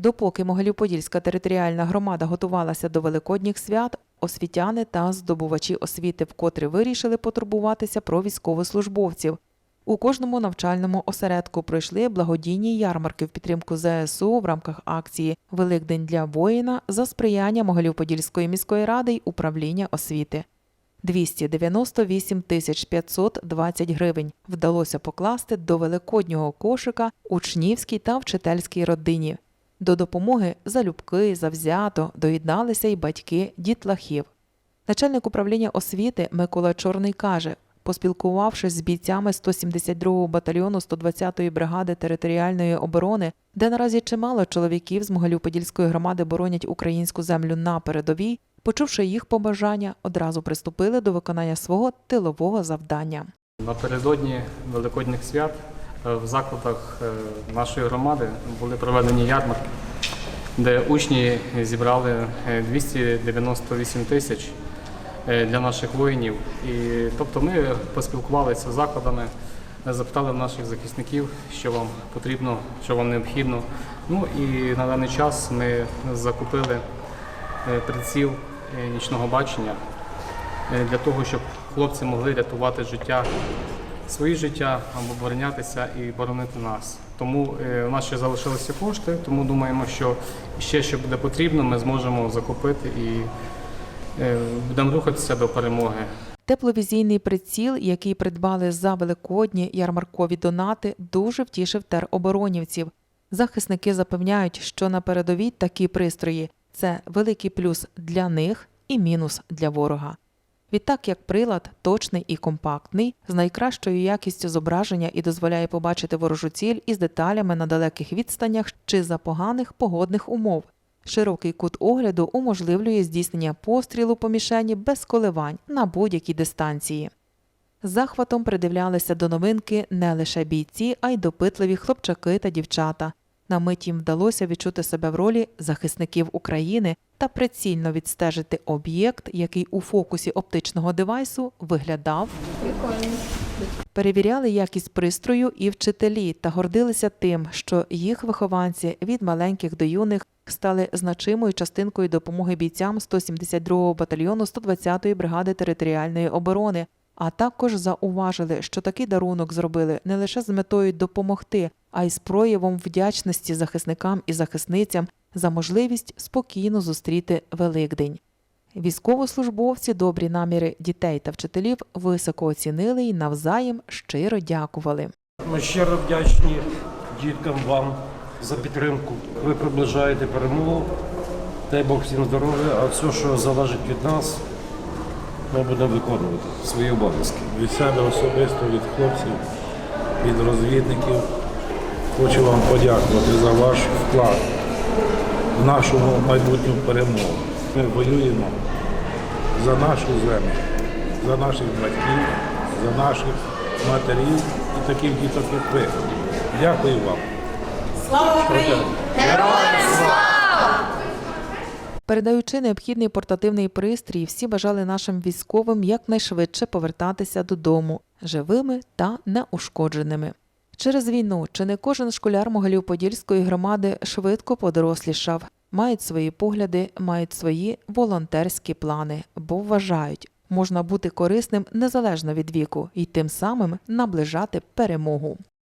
Допоки Могилів-Подільська територіальна громада готувалася до великодніх свят, освітяни та здобувачі освіти вкотре вирішили потурбуватися про військовослужбовців. У кожному навчальному осередку пройшли благодійні ярмарки в підтримку ЗСУ в рамках акції Великдень для воїна за сприяння Могилів-Подільської міської ради й управління освіти. 298 тисяч 520 гривень вдалося покласти до великоднього кошика учнівській та вчительській родині. До допомоги залюбки, завзято доєдналися й батьки дітлахів. Начальник управління освіти Микола Чорний каже, поспілкувавшись з бійцями 172-го батальйону 120-ї бригади територіальної оборони, де наразі чимало чоловіків з Могилів-Подільської громади боронять українську землю на передовій, почувши їх побажання, одразу приступили до виконання свого тилового завдання. Напередодні Великодніх свят в закладах е, нашої громади були проведені ярмарки, де учні зібрали е, 298 тисяч е, для наших воїнів. І, тобто ми поспілкувалися з закладами, е, запитали наших захисників, що вам потрібно, що вам необхідно. Ну і на даний час ми закупили е, приціл е, нічного бачення е, для того, щоб хлопці могли рятувати життя, свої життя або оборонятися і боронити нас. Тому е, у нас ще залишилися кошти, тому думаємо, що ще що буде потрібно, ми зможемо закупити і е, будемо рухатися до перемоги. Тепловізійний приціл, який придбали за великодні ярмаркові донати, дуже втішив тероборонівців. Захисники запевняють, що на передовій такі пристрої це великий плюс для них і мінус для ворога. Відтак, як прилад точний і компактний, з найкращою якістю зображення і дозволяє побачити ворожу ціль із деталями на далеких відстанях чи за поганих погодних умов. Широкий кут огляду уможливлює здійснення пострілу по мішені без коливань на будь-якій дистанції. Захватом придивлялися до новинки не лише бійці, а й допитливі хлопчаки та дівчата. На мить їм вдалося відчути себе в ролі захисників України та прицільно відстежити об'єкт, який у фокусі оптичного девайсу виглядав. Перевіряли якість пристрою і вчителі та гордилися тим, що їх вихованці від маленьких до юних стали значимою частинкою допомоги бійцям 172-го батальйону 120-ї бригади територіальної оборони, а також зауважили, що такий дарунок зробили не лише з метою допомогти, а й з проявом вдячності захисникам і захисницям за можливість спокійно зустріти Великдень. Військовослужбовці добрі наміри дітей та вчителів високо оцінили і навзаєм щиро дякували. Ми щиро вдячні діткам вам за підтримку. Ви приближаєте перемогу. Дай Бог всім здоров'я, а все, що залежить від нас, ми будемо виконувати свої обов'язки. від себе особисто, від хлопців, від розвідників. Хочу вам подякувати за ваш вклад в нашу майбутню перемогу. Ми воюємо за нашу землю, за наших батьків, за наших матерів і таких діток, як ви. Дякую вам. Передаючи необхідний портативний пристрій, всі бажали нашим військовим якнайшвидше повертатися додому живими та неушкодженими. Через війну чи не кожен школяр Могилів-Подільської громади швидко подорослішав, мають свої погляди, мають свої волонтерські плани, бо вважають, можна бути корисним незалежно від віку і тим самим наближати перемогу.